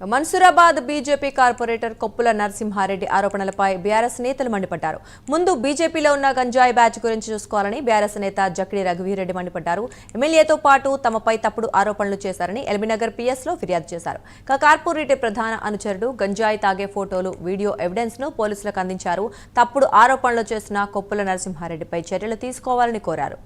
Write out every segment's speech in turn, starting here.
Mansoorabad BJP corporator Koppula Narasimha Reddy ఆరోపణలపై BRS నేతలు మండిపడ్డారు. ముందు బీజేపీలో ఉన్న గంజాయి బ్యాచ్ గురించి చూసుకోవాలని బీఆర్ఎస్ నేత జక్కిడి రఘువీరెడ్డి మండిపడ్డారు. ఎమ్మెల్యేతో పాటు తమపై తప్పుడు ఆరోపణలు చేశారని ఎల్బీనగర్ పిఎస్లో ఫిర్యాదు చేశారు. కార్పొరేటర్ ప్రధాన అనుచరుడు గంజాయి తాగే ఫోటోలు వీడియో ఎవిడెన్స్ను పోలీసులకు అందించారు. తప్పుడు ఆరోపణలు చేసిన కొప్పుల నరసింహారెడ్డిపై చర్యలు తీసుకోవాలని కోరారు.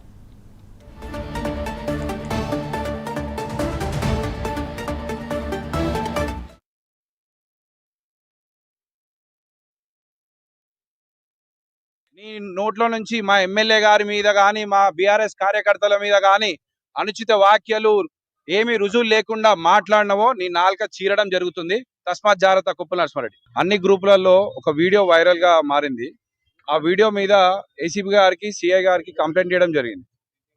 నీ నోట్లో నుంచి మా ఎమ్మెల్యే గారి మీద కానీ మా బీఆర్ఎస్ కార్యకర్తల మీద కానీ అనుచిత వాక్యాలు ఏమి రుజువులు లేకుండా మాట్లాడినవో నీ నాలుక చీరడం జరుగుతుంది. తస్మాత్ జాగ్రత్త కుప్పల నరసింహారెడ్డి. అన్ని గ్రూపులలో ఒక వీడియో వైరల్గా మారింది. ఆ వీడియో మీద ఏసీబీ గారికి సిఐ గారికి కంప్లైంట్ చేయడం జరిగింది.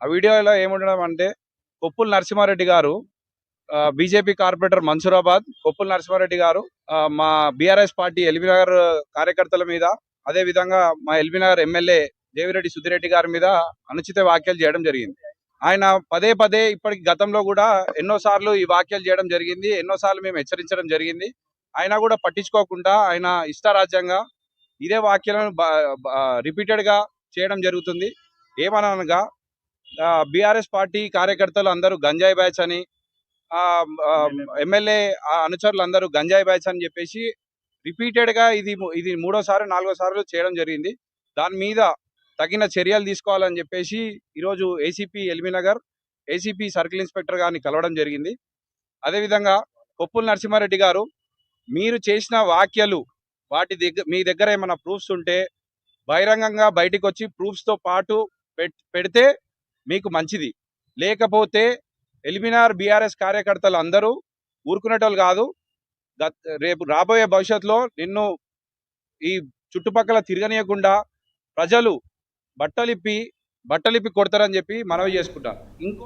ఆ వీడియోలో ఏముండడం అంటే కొప్పుల నరసింహారెడ్డి గారు బీజేపీ కార్పొరేటర్ మన్సూరాబాద్ కొప్పుల నరసింహారెడ్డి గారు మా బీఆర్ఎస్ పార్టీ ఎల్బీ నగర్ కార్యకర్తల మీద అదే విధంగా మా ఎల్బీనగర్ ఎమ్మెల్యే దేవిరెడ్డి సుధిరెడ్డి గారి మీద అనుచిత వ్యాఖ్యలు చేయడం జరిగింది. ఆయన పదే పదే ఇప్పటికి గతంలో కూడా ఎన్నో సార్లు ఈ వ్యాఖ్యలు చేయడం జరిగింది. ఎన్నో సార్లు మేము హెచ్చరించడం జరిగింది. ఆయన కూడా పట్టించుకోకుండా ఆయన ఇష్టారాజ్యంగా ఇదే వ్యాఖ్యలను రిపీటెడ్గా చేయడం జరుగుతుంది. ఏమనగా బీఆర్ఎస్ పార్టీ కార్యకర్తలు అందరూ గంజాయి బ్యాచ్ అని ఆ, ఎమ్మెల్యే అనుచరులు అందరూ గంజాయి బ్యాచ్ అని చెప్పేసి రిపీటెడ్గా ఇది ఇది మూడోసారి నాలుగో సార్లు చేయడం జరిగింది. దాని మీద తగిన చర్యలు తీసుకోవాలని చెప్పేసి ఈరోజు ACP LB Nagar ACP circle inspector గారిని కలవడం జరిగింది. అదేవిధంగా కొప్పుల నరసింహారెడ్డి గారు మీరు చేసిన వ్యాఖ్యలు వాటి దగ్గర మీ దగ్గర ఏమైనా ప్రూఫ్స్ ఉంటే బహిరంగంగా బయటికి వచ్చి ప్రూఫ్స్తో పాటు పెడితే మీకు మంచిది. లేకపోతే ఎలిమినార్ బీఆర్ఎస్ కార్యకర్తలు అందరూ ఊరుకునేటోళ్ళు కాదు రేపు రాబోయే భవిష్యత్తులో నిన్ను ఈ చుట్టుపక్కల తిరగనీయకుండా ప్రజలు బట్టలిప్పి బట్టలిప్పి కొడతారని చెప్పి మనవి చేసుకుంటారు ఇంకో